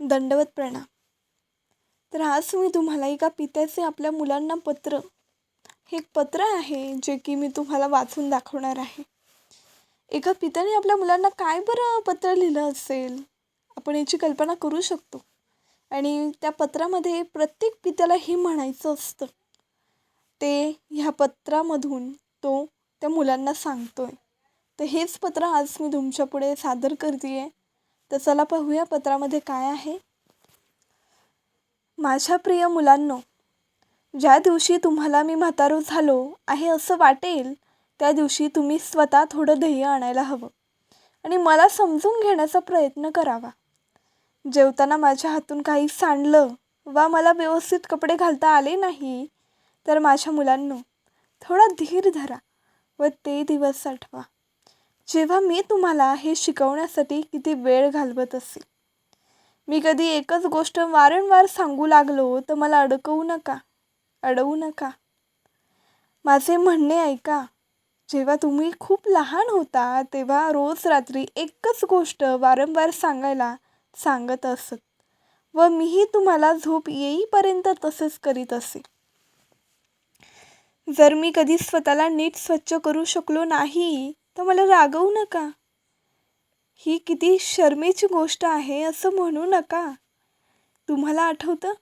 दंडवत प्रणाम तर आज मी तुम्हाला एका पित्याचे आपल्या मुलांना पत्र हे एक पत्र आहे जे की मी तुम्हाला वाचून दाखवणार आहे. एका पित्याने आपल्या मुलांना काय बरं पत्र लिहिलं असेल? आपण याची कल्पना करू शकतो. आणि त्या पत्रामध्ये प्रत्येक पित्याला हे म्हणायचं असतं. ते ह्या पत्रामधून तो त्या मुलांना सांगतो आहे तर हेच पत्र आज मी तुमच्यापुढे सादर करते आहे तर चला पाहूया पत्रामध्ये काय आहे. माझ्या प्रिय मुलांनो ज्या दिवशी तुम्हाला मी म्हातारो झालो आहे असं वाटेल त्या दिवशी तुम्ही स्वतः थोडं ध्येय आणायला हवं आणि मला समजून घेण्याचा प्रयत्न करावा. जेवताना माझ्या हातून काही सांडलं वा मला व्यवस्थित कपडे घालता आले नाही तर माझ्या मुलांनो थोडा धीर धरा व ते दिवस आठवा जेव्हा मी तुम्हाला हे शिकवण्यासाठी किती वेळ घालवत असेल मी कधी एकच गोष्ट वारंवार सांगू लागलो तर मला अडकवू नका. अडवू नका. माझे म्हणणे ऐका. जेव्हा तुम्ही खूप लहान होता तेव्हा रोज रात्री एकच गोष्ट वारंवार सांगायला सांगत असत व मीही तुम्हाला झोप येईपर्यंत तसेच करीत असे. जर मी कधी स्वतःला नीट स्वच्छ करू शकलो नाही तर मला रागवू नका. ही किती शर्मेची गोष्ट आहे असं म्हणू नका. तुम्हाला आठवतं?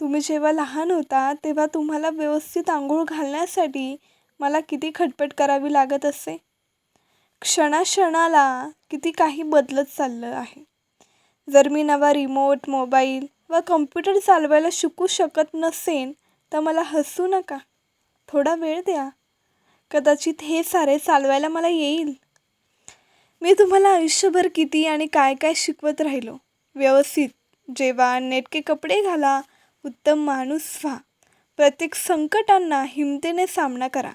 तुम्ही जेव्हा लहान होता तेव्हा तुम्हाला व्यवस्थित आंघोळ घालण्यासाठी मला किती खटपट करावी लागत असे? क्षणाक्षणाला किती काही बदलत चाललं आहे. जर मी नवा रिमोट मोबाईल व कम्प्युटर चालवायला शिकू शकत नसेन तर मला हसू नका. थोडा वेळ द्या. कदाचित हे सारे चालवायला मला येईल. मी तुम्हाला आयुष्यभर किती आणि काय काय शिकवत राहिलो. व्यवस्थित. जेवा नेटके कपडे घाला उत्तम माणूस व्हा. प्रत्येक संकटांना हिमतेने सामना करा.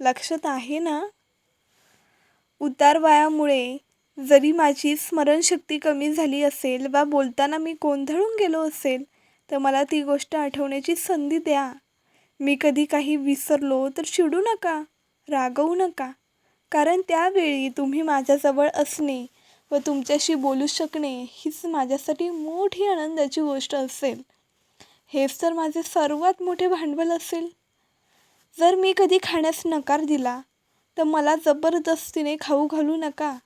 लक्षात आहे ना? उतारवायामुळे जरी माझी स्मरणशक्ती कमी झाली असेल वा बोलताना मी गोंधळून गेलो असेल तर मला ती गोष्ट आठवण्याची संधी द्या. मी कधी काही विसरलो तर चिडू नका. रागवू नका. कारण त्यावेळी तुम्ही माझ्याजवळ असणे व तुमच्याशी बोलू शकणे हीच माझ्यासाठी मोठी आनंदाची गोष्ट असेल. हेच तर माझे सर्वात मोठे भांडवल असेल. जर मी कधी खाण्यास नकार दिला तर मला जबरदस्तीने खाऊ घालू नका.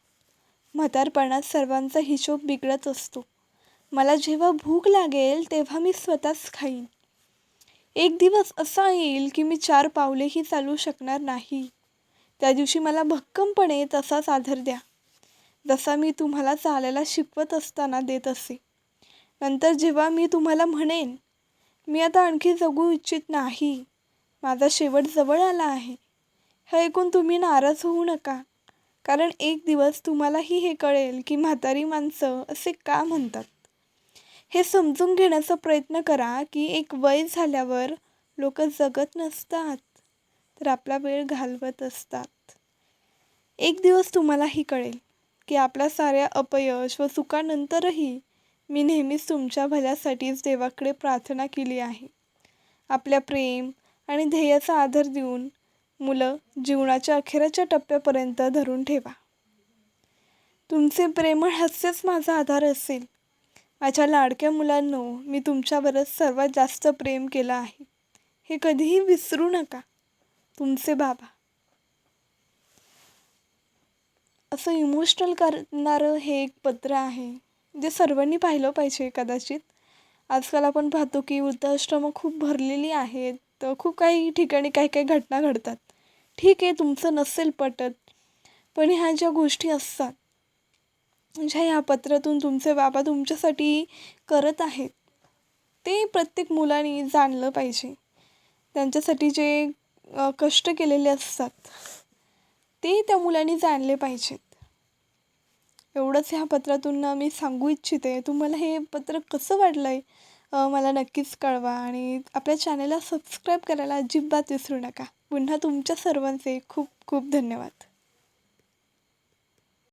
म्हातारपणात सर्वांचा हिशोब बिघडत असतो. मला जेव्हा भूक लागेल तेव्हा मी स्वतःच खाईन. एक दिवस असा येईल की मी चार पावलेही चालू शकणार नाही. त्या दिवशी मला भक्कमपणे तसाच आधार द्या. जसा मी तुम्हाला चालायला शिकवत असताना देत असे. नंतर जेव्हा मी तुम्हाला म्हणेन मी आता आणखी जगू इच्छित नाही. माझा शेवट जवळ आला आहे. हे ऐकून तुम्ही नाराज होऊ नका. कारण एक दिवस तुम्हालाही हे कळेल की म्हातारी माणसं असे का म्हणतात? हे समजून घेण्याचा प्रयत्न करा की एक वय झाल्यावर लोक जगत नसतात तर आपला वेळ घालवत असतात. एक दिवस तुम्हालाही कळेल की आपल्या साऱ्या अपयश व चुकानंतरही मी नेहमीच तुमच्या भल्यासाठीच देवाकडे प्रार्थना केली आहे. आपल्या प्रेम आणि ध्येयाचा आदर देऊन मुलं जीवनाच्या अखेराच्या टप्प्यापर्यंत धरून ठेवा. तुमचे प्रेमळ हास्यच माझा आधार असेल. माझ्या लाडक्या मुलांनो मी तुमच्यावरच सर्वात जास्त प्रेम केलं आहे. हे कधीही विसरू नका. तुमचे बाबा. असं इमोशनल करणारं हे एक पत्र आहे जे सर्वांनी पाहिलं पाहिजे कदाचित. आजकाल आपण पाहतो की वृद्धाश्रमं खूप भरलेली आहेत तर खूप काही ठिकाणी काही काही घटना घडतात. ठीक आहे तुमचं नसेल पटत पण ह्या ज्या गोष्टी असतात ज्या ह्या पत्रातून तुमचे बाबा तुमच्यासाठी करत आहेत ते प्रत्येक मुलाने जाणलं पाहिजे. त्यांच्यासाठी जे कष्ट केलेले असतात ते त्या मुलांनी जाणले पाहिजेत. एवढंच ह्या पत्रातून मी सांगू इच्छिते तुम्हाला हे पत्र कसं वाटलं आहे मला नक्कीच कळवा आणि आपल्या चॅनलला सबस्क्राईब करायला अजिबात विसरू नका. पुन्हा तुमच्या सर्वांचे खूप खूप धन्यवाद.